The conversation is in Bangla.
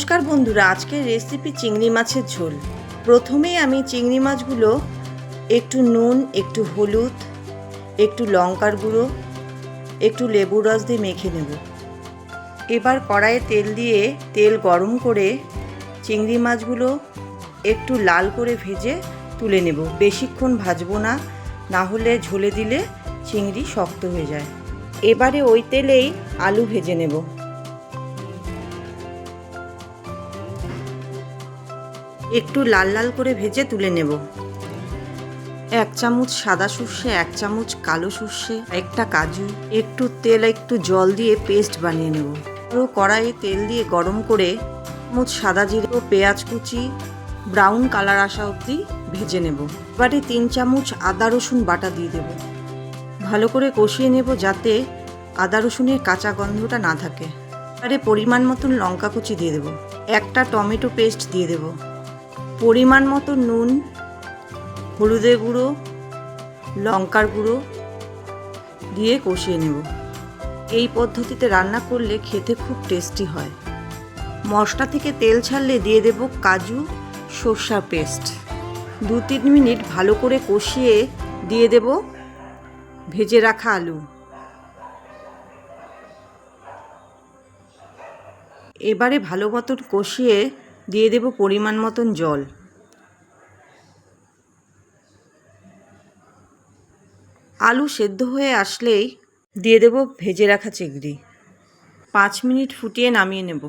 নমস্কার বন্ধুরা আজকের রেসিপি চিংড়ি মাছের ঝোল। প্রথমেই আমি চিংড়ি মাছগুলো একটু নুন, একটু হলুদ, একটু লঙ্কার গুঁড়ো, একটু লেবুর রস দিয়ে মেখে নেব। এবার কড়াইয়ে তেল দিয়ে তেল গরম করে চিংড়ি মাছগুলো একটু লাল করে ভেজে তুলে নেব। বেশিক্ষণ ভাজবো না না হলে ঝোলে দিলে চিংড়ি শক্ত হয়ে যায়। এবারে ওই তেলেই আলু ভেজে নেব। একটু লাল লাল করে ভেজে তুলে নেব। এক চামচ সাদা সর্ষে, এক চামচ কালো সর্ষে একটা কাজু, একটু তেল, একটু জল দিয়ে পেস্ট বানিয়ে নেব। পুরো কড়াইয়ে তেল দিয়ে গরম করে চামচ সাদা জিরে ও পেঁয়াজ কুচি, ব্রাউন কালার আসা অবধি ভেজে নেব। এবারে তিন চামচ আদা রসুন বাটা দিয়ে দেব। ভালো করে কষিয়ে নেব যাতে আদা রসুনের কাঁচা গন্ধটা না থাকে। এবারে পরিমাণ মতন লঙ্কা কুচি দিয়ে দেব। একটা টমেটো পেস্ট দিয়ে দেবো। পরিমাণ মতো নুন, হলুদের গুঁড়ো, লঙ্কার গুঁড়ো দিয়ে কষিয়ে নেব। এই পদ্ধতিতে রান্না করলে খেতে খুব টেস্টি হয়। মশলা থেকে তেল ছাড়লে দিয়ে দেব কাজু সর্ষার পেস্ট। দু তিন মিনিট ভালো করে কষিয়ে দিয়ে দেব ভেজে রাখা আলু। এবারে ভালো মতন কষিয়ে দিয়ে দেব পরিমাণ মতন জল। আলু সেদ্ধ হয়ে আসলেই দিয়ে দেব ভেজে রাখা চিংড়ি। পাঁচ মিনিট ফুটিয়ে নামিয়ে নেব।